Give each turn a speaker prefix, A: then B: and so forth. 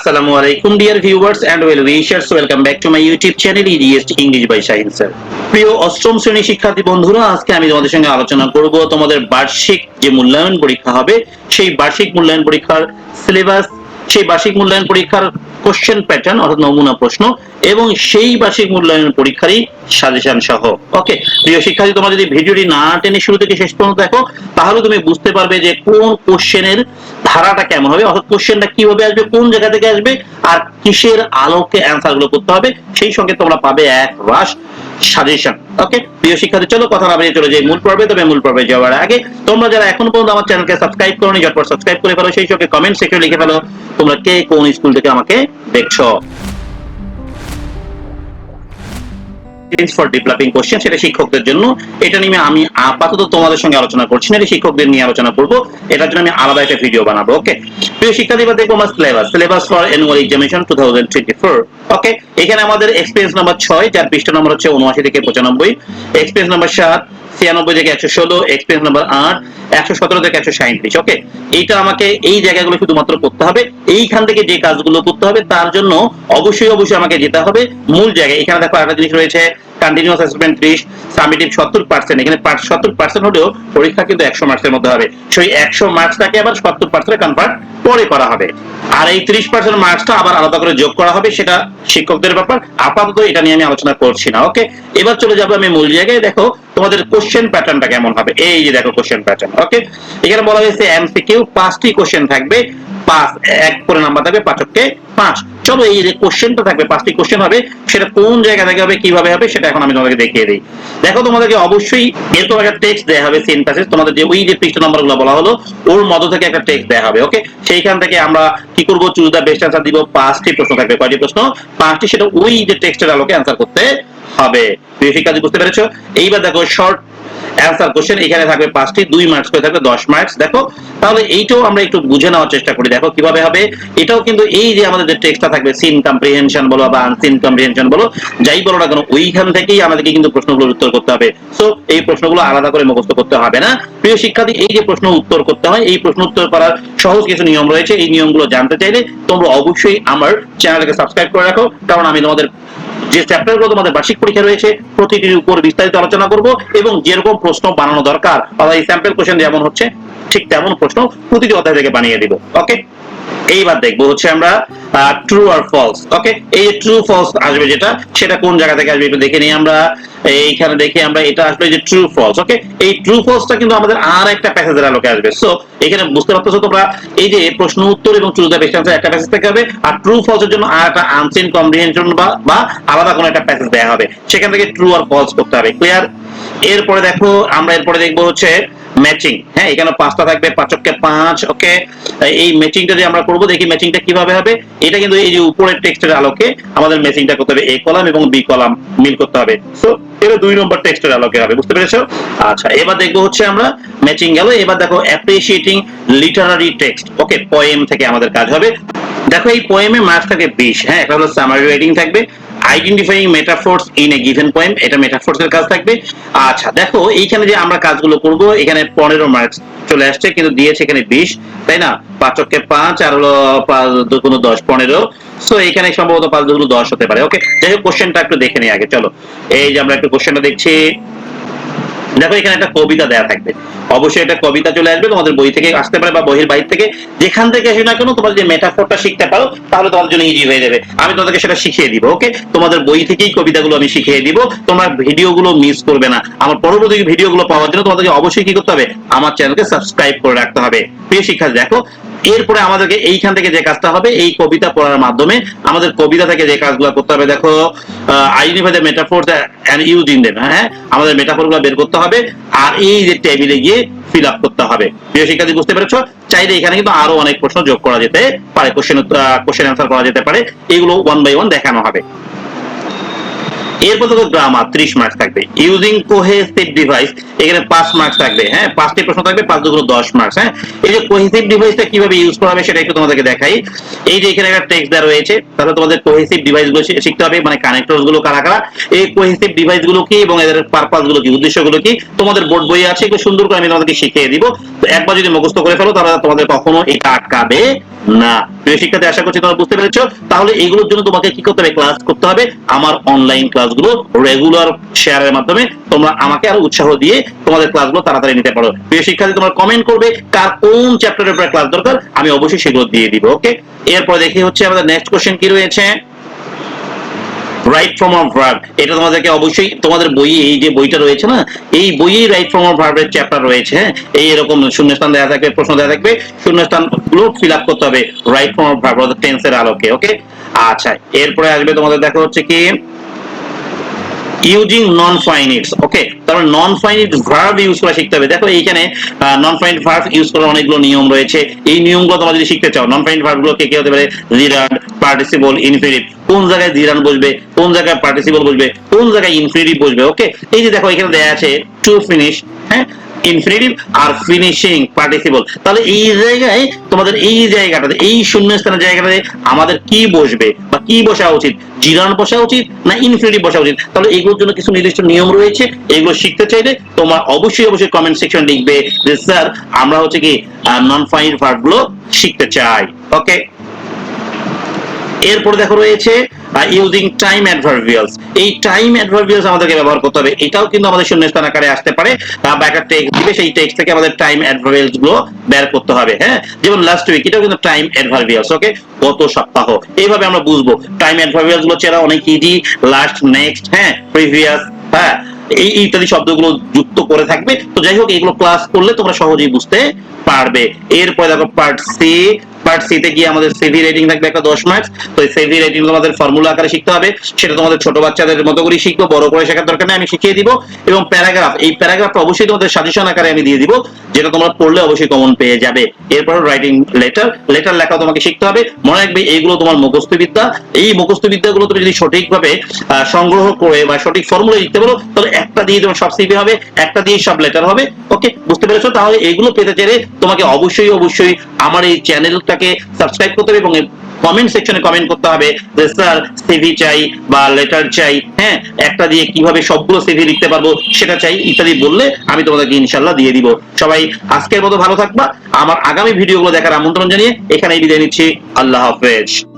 A: Assalamu আলাইকুম dear viewers and well wishers welcome back to my YouTube channel EDS English by Shahin sir প্রিয় অষ্টম শ্রেণি শিক্ষার্থী বন্ধুরা, আজকে আমি তোমাদের সঙ্গে আলোচনা করব তোমাদের বার্ষিক যে মূল্যায়ন পরীক্ষা হবে, সেই বার্ষিক মূল্যায়ন পরীক্ষার সিলেবাস সেই বার্ষিক মূল্যায়ন পরীক্ষার কোশ্চেন প্যাটার্ন অর্থাৎ নমুনা প্রশ্ন এবং সেই বার্ষিক মূল্যায়ন পরীক্ষারই সাজেশন সহ। ওকে প্রিয় শিক্ষার্থী, তোমরা যদি ভিডিওটি না টেনে শুরু থেকে শেষ পর্যন্ত দেখো, তাহলে তুমি বুঝতে পারবে যে কোন কোশ্চেনের ধারাটা কেমন হবে, অর্থাৎ কোশ্চেনটা কীভাবে আসবে, কোন জায়গা থেকে আসবে, আর কিসের আলোকে অ্যান্সারগুলো করতে হবে, সেই সঙ্গে তোমরা পাবে এক রাশ সাজেশন ওকে প্রিয় শিক্ষার্থী, চলো কথা না বাড়িয়ে চলে যাই মূল পর্বে, তবে মূল পর্বে যাওয়ার আগে তোমরা যারা এখনও পর্যন্ত আমার চ্যানেলকে সাবস্ক্রাইব করোনি, ঝটপট সাবস্ক্রাইব করে ফেলো, সেই সঙ্গে কমেন্ট সেকশনে লিখে ফেলো, তোমরা কে কোন স্কুল থেকে আমাকে দেখছ। ফর ডেভেলপিং কোশ্চেন সেটা শিক্ষকদের জন্য। এটা নিয়ে আমি আপাতত তোমাদের সঙ্গে আলোচনা করছি না শিক্ষকদের নিয়ে আলোচনা করব। এটার জন্য আমি আলাদা একটা ভিডিও বানাবো ওকে প্রিয় শিক্ষার্থী বা দেখব আমার syllabus syllabus for annual examination two thousand twenty four okay এখানে আমাদের এক্সপিরিয়েন্স নাম্বার ছয়, যার পৃষ্ঠা নাম্বার হচ্ছে উনআশি থেকে পঁচানব্বই। এক্সপিরিয়েন্স নাম্বার সাত ছিয়ানব্বই থেকে একশো ষোলো এক্সপিরিয়েন্স নাম্বার আট, একশো সতেরো থেকে একশো সাঁত্রিশ ওকে এইটা আমাকে এই জায়গাগুলো শুধুমাত্র করতে হবে। এইখান থেকে যে কাজগুলো করতে হবে, তার জন্য অবশ্যই অবশ্যই আমাকে যেতে হবে মূল জায়গায়। এখানে দেখো একটা জিনিস রয়েছে কন্টিনিউয়াস অ্যাসেসমেন্ট ত্রিশ সামিটিভ সত্তর পার্সেন্ট এখানে সত্তর পার্সেন্ট হলেও পরীক্ষা কিন্তু একশো মার্কসের মধ্যে হবে। সেই একশো মার্কসটাকে আবার সত্তর পার্সেন্ট কনভার্ট পরে করা হবে। আর এই ত্রিশ পার্সেন্ট মার্কসটা আবার আলাদা করে যোগ করা হবে, সেটা শিক্ষকদের ব্যাপার। আপাতত এটা নিয়ে আমি আলোচনা করছি না ওকে এবার চলে যাব আমি মূল জায়গায়। দেখো, তোমাদের কোশ্চেন প্যাটার্নটা কেমন হবে? এই যে দেখো কোশ্চেন প্যাটার্ন ওকে এখানে বলা হয়েছে এমসিকিউ পাঁচটি কোশ্চেন থাকবে। পাঁচ, এক করে নাম্বার থাকবে পাঁচককে পাঁচ। চলো এই যে কোশ্চেনটা থাকবে, পাঁচটি কোশ্চেন হবে, সেটা কোন জায়গা থেকে হবে, কীভাবে হবে, সেটা এখন আমি তোমাদেরকে দেখিয়ে দিই। দেখো তোমাদেরকে অবশ্যই এরকম একটা টেক্সট দেওয়া হবে সেন প্যাসেজ তোমাদের যে ওই যে পৃষ্ঠা নাম্বারগুলো বলা হলো, ওর মধ্য থেকে একটা টেক্সট দেওয়া হবে ওকে সেইখান থেকে আমরা কি করব? চুজ দা বেস্ট অ্যান্সার দিব। পাঁচটি প্রশ্ন থাকবে, কয়টি প্রশ্ন? পাঁচটি সেটা ওই যে টেক্সটের আলোকে অ্যান্সার করতে হবে। প্রিয় কাজ বুঝতে পেরেছ? এইবার দেখো শর্ট অ্যান্সার কোশ্চেন এখানে থাকবে পাঁচটি, দুই মার্কস করে থাকবে দশ মার্কস দেখো, তাহলে এইটাও আমরা একটু বুঝে নেওয়ার চেষ্টা করি। দেখো, কীভাবে হবে? এটাও কিন্তু এই যে আমাদের যে টেক্সটটা থাকবে সিন কম্প্রিহেনশন বলো বা আনসিন কম্প্রিহেনশন বলো, যাই বলো না কেন, ওইখান থেকেই আমাদেরকে কিন্তু প্রশ্নগুলোর উত্তর করতে হবে। সো এই প্রশ্নগুলো আলাদা করে মুখস্থ করতে হবে না। প্রিয় শিক্ষার্থী, এই যে প্রশ্ন উত্তর করতে হয়, এই প্রশ্ন উত্তর করার সহজ কিছু নিয়ম রয়েছে। এই নিয়মগুলো জানতে চাইলে তোমরা অবশ্যই আমার চ্যানেলকে সাবস্ক্রাইব করে রাখো। কারণ আমি তোমাদের যে চ্যাপ্টারগুলো তোমাদের বার্ষিক পরীক্ষা রয়েছে, প্রতিটির উপর বিস্তারিত আলোচনা করব এবং যেরকম প্রশ্ন বানানো দরকার, অর্থাৎ এই স্যাম্পল কোশ্চেন যেমন হচ্ছে, ঠিক তেমন প্রশ্ন প্রতিটি অধ্যায় থেকে বানিয়ে দিব। ওকে এইবার দেখব, হচ্ছে আমরা ট্রু আর ফলস ওকে এই যে ট্রু ফলস আসবে যেটা, সেটা কোন জায়গা থেকে আসবে একটু দেখে নিই আমরা, এইখানে দেখি আমরা এটা আসবে যে ট্রু ফলস ওকে এই ট্রু ফলসটা কিন্তু আমাদের আর একটা প্যাসেজের আলোকে আসবে। সো এখানে বুঝতে পারতেছো তোমরা, এই যে প্রশ্ন, উত্তর এবং ট্রু দা বেস্ট একটা প্যাসেজ থেকে হবে আর ট্রু ফলস এর জন্য আর একটা আনসিন কম্প্রিহেনশন বা বা আলাদা কোনো একটা প্যাসেজ দেওয়া হবে। সেখান থেকে ট্রু আর ফলস করতে হবে ক্লিয়ার এরপরে দেখো, আমরা এরপরে দেখব হচ্ছে ম্যাচিং হ্যাঁ এখানে পাঁচটা থাকবে, পাঁচককে পাঁচ, ওকে? এই ম্যাচিংটা যে আমরা করব, দেখি ম্যাচিংটা কীভাবে হবে। এটা কিন্তু এই যে উপরের টেক্সটের আলোকে আমাদের ম্যাচিংটা করতে হবে, এ কলাম এবং বি কলাম মিল করতে হবে। সো এটা দুই নম্বর টেক্সটের আলোকে হবে, বুঝতে পেরেছ? আচ্ছা এবার দেখব হচ্ছে আমরা ম্যাচিং গেল। এবার দেখো appreciating literary text okay poem থেকে আমাদের কাজ হবে। দেখো, এই পোয়েমে মার্কস থাকে বিশ। হ্যাঁ একটা হলো সামারি রাইটিং থাকবে। Identifying metaphors in a given poem এটা মেটাফোর্স এর কাজ থাকবে। আচ্ছা দেখো, এইখানে যে আমরা কাজগুলো করব, এখানে পনেরো মার্কস চলে আসছে, কিন্তু দিয়েছে এখানে বিশ, তাই না? পাঁচককে পাঁচ, আর হলো দুগুণ দশ, পনেরো। সো এখানে সম্ভবত পাঁচ দুগুণ দশ হতে পারে। ওকে যাই হোক কোশ্চেনটা একটু দেখে নিই আগে, চলো। এই যে আমরা একটু কোশ্চেনটা দেখছি। দেখো, এখানে একটা কবিতা দেয়া থাকবে। অবশ্যই এটা কবিতা চলে আসবে, তোমাদের বই থেকে আসতে পারে বা বইয়ের বাইর থেকে। যেখান থেকে আসে না কেন, তোমার যে মেটাফোরটা শিখতে পারো, তাহলে তোমাদের জন্য ইজি হয়ে যাবে। আমি তোমাদেরকে সেটা শিখিয়ে দিব ওকে তোমাদের বই থেকেই কবিতাগুলো আমি শিখিয়ে দিব। তোমরা ভিডিওগুলো মিস করবে না। আমার পরবর্তী ভিডিওগুলো পাওয়ার জন্য তোমাদেরকে অবশ্যই কি করতে হবে? আমার চ্যানেলকে সাবস্ক্রাইব করে রাখতে হবে। প্রিয় শিক্ষার্থী, দেখো এরপরে আমাদেরকে এইখান থেকে যে কাজটা হবে, এই কবিতা পড়ার মাধ্যমে আমাদের কবিতা থেকে যে কাজগুলো করতে হবে, দেখো identify metaphor and use in them হ্যাঁ? আমাদের মেটাফোরগুলো বের করতে হবে, আর এই যে টেবিলে গিয়ে ফিল আপ করতে হবে। প্রিয় শিক্ষার্থী, বুঝতে পেরেছ? চাইলে এখানে কিন্তু আরও অনেক প্রশ্ন যোগ করা যেতে পারে কোশ্চেন কোশ্চেন অ্যান্সার করা যেতে পারে, এগুলো ওয়ান বাই ওয়ান দেখানো হবে। এরপর দেখো গ্রামার ত্রিশ মার্কস থাকবে। ইউজিং কোহেসিভ ডিভাইস এখানে পাঁচ মার্কস থাকবে হ্যাঁ? পাঁচটি প্রশ্ন থাকবে, পাঁচ দুগুলো দশ মার্কস হ্যাঁ? এই যে কোহেসিভ ডিভাইসটা কীভাবে ইউজ করা হবে সেটা একটু তোমাদেরকে দেখাই। এই যে এখানে একটা টেক্সট দেওয়া রয়েছে, তাহলে তোমাদের কোহেসিভ ডিভাইসগুলো শিখতে হবে মানে গুলো কারা কারা, এই কোহেসিভ ডিভাইসগুলো কি এবং এদের পারপাসগুলো কি, উদ্দেশ্যগুলো কি, তোমাদের বোর্ড বই আছে সুন্দর করে আমি তোমাদেরকে শিখিয়ে দিব। তো একবার যদি মুখস্থ করে ফেলো, তাহলে তোমাদের কখনো এটা আটকাবে না। প্রিয় শিক্ষার্থী, আশা করছি তোমরা বুঝতে পেরেছ। তাহলে এইগুলোর জন্য তোমাকে কি করতে হবে? ক্লাস করতে হবে। আমার অনলাইন ক্লাসগুলো রেগুলার শেয়ারের মাধ্যমে তোমরা আমাকে আরও উৎসাহ দিয়ে তোমাদের ক্লাসগুলো তাড়াতাড়ি নিতে পারো। প্রিয় শিক্ষার্থী, তোমরা কমেন্ট করবে কার কোন চ্যাপ্টারের উপরে ক্লাস দরকার, আমি অবশ্যই সেগুলো দিয়ে দিব ওকে এরপর দেখি হচ্ছে আমাদের নেক্সট কোশ্চেন কি রয়েছে? রাইট ফর্ম অফ ভার্ব এটা তোমাদেরকে অবশ্যই, তোমাদের বইয়ে এই যে বইটা রয়েছে না, এই বইয়ে রাইট ফর্ম অফ ভার্বের চ্যাপ্টার রয়েছে হ্যাঁ? এই এরকম শূন্যস্থান দেওয়া থাকবে, প্রশ্ন দেওয়া থাকবে শূন্যস্থানগুলো ফিল আপ করতে হবে রাইট ফর্ম অফ ভার্ব অর্থাৎ টেন্সের আলোকে ওকে আচ্ছা এরপরে আসবে তোমাদের দেখা হচ্ছে কি? ইউজিং নন ফাইনিটস ওকে তারপর নন ফাইনিট ভার্ব ইউজ করা শিখতে হবে। দেখো এইখানে নন ফাইনিট ভার্ব ইউজ করার অনেকগুলো নিয়ম রয়েছে। এই নিয়মগুলো তোমরা যদি শিখতে চাও নন ফাইনিট ভার্বগুলো কে কে হতে পারে? জিরান্ড পার্টিসিপল ইনফিনিট কোন জায়গায় জিরান্ড বসবে, কোন জায়গায় পার্টিসিপল বসবে, কোন জায়গায় ইনফিনিটিভ বসবে ওকে এই যে দেখো, এখানে দেয়া আছে টু ফিনিশ হ্যাঁ? ইনফিনিটিভ আর ফিনিশিং পার্টিসিপল তাহলে এই জায়গায় তোমাদের এই জায়গাটাতে, এই শূন্যস্থানের জায়গাটাতে আমাদের কি বসবে? কি বসা উচিত? জিরান বসা উচিত না ইনফিনিটিভ বসা উচিত? তাহলে এগুলোর জন্য কিছু নির্দিষ্ট নিয়ম রয়েছে, এগুলো শিখতে চাইলে তোমার অবশ্যই অবশ্যই কমেন্ট সেকশন লিখবে যে, স্যার, আমরা হচ্ছে কি নন ফাইন ভার্বগুলো শিখতে চাই। ওকে এরপর দেখো রয়েছে ইউজিং টাইম অ্যাডভার্বিয়ালস এই টাইম অ্যাডভার্বিয়ালস আমাদেরকে ব্যবহার করতে হবে। এটাও কিন্তু আমাদের শূন্যস্থান আকারে আসতে পারে। বা একটা টেক্সট দিবে, সেই টেক্সট থেকে আমাদের টাইম অ্যাডভার্বিয়ালসগুলো বের করতে হবে হ্যাঁ? যেমন লাস্ট উইক এটাও কিন্তু টাইম অ্যাডভার্বিয়ালস ওকে গত সপ্তাহ। এইভাবে আমরা বুঝব। টাইম অ্যাডভার্বিয়ালসগুলো চেনা অনেক ইজি লাস্ট নেক্সট হ্যাঁ? প্রিভিয়াস হ্যাঁ? এই ইত্যাদি শব্দগুলো যুক্ত করে থাকবে। তো যাই হোক, এগুলো ক্লাস করলে তোমরা সহজেই বুঝতে পারবে। এরপরে দেখো পার্ট সি পার্ট সি তে গিয়ে আমাদের সিভি রেটিং থাকবে একটা দশ মার্কস তো এই সিভি রেটিং তোমাদের ফর্মুলা আকারে শিখতে হবে। সেটা তোমাদের ছোট বাচ্চাদের মতো করে শিখব, বড় করে শেখার দরকার নেই, আমি শিখিয়ে দিব। এবং প্যারাগ্রাফ এই প্যারাগ্রাফটা অবশ্যই তোমাদের সাজেশন আকারে আমি দিয়ে দিব, যেটা তোমরা পড়লে অবশ্যই কমন পেয়ে যাবে। এরপর রাইটিং লেটার লেটার লেখা তোমাকে শিখতে হবে। মনে রাখবে, এইগুলো তোমার মুখস্থ বিদ্যা এই মুখস্থ বিদ্যাগুলো তুমি যদি সঠিকভাবে সংগ্রহ করে বা সঠিক ফর্মুলা লিখতে পারো তাহলে একটা দিয়ে তোমার সব সিভি হবে, একটা দিয়ে সব লেটার হবে। ওকে, বুঝতে পেরেছ? তাহলে এগুলো পেতে চাইলে তোমাকে অবশ্যই অবশ্যই আমার এই চ্যানেলটাকে সাবস্ক্রাইব করতে হবে এবং কমেন্ট সেকশনে কমেন্ট করতে হবে যে, স্যার সিভি চাই বা লেটার চাই হ্যাঁ? একটা দিয়ে কীভাবে সবগুলো সিভি লিখতে পারব সেটা চাই, ইত্যাদি বললে আমি তোমাদেরকে ইনশাল্লাহ দিয়ে দিব। সবাই আজকের মতো ভালো থাকবা। আমার আগামী ভিডিওগুলো দেখার আমন্ত্রণ জানিয়ে এখানেই বিদায় নিচ্ছি। আল্লাহ হাফেজ।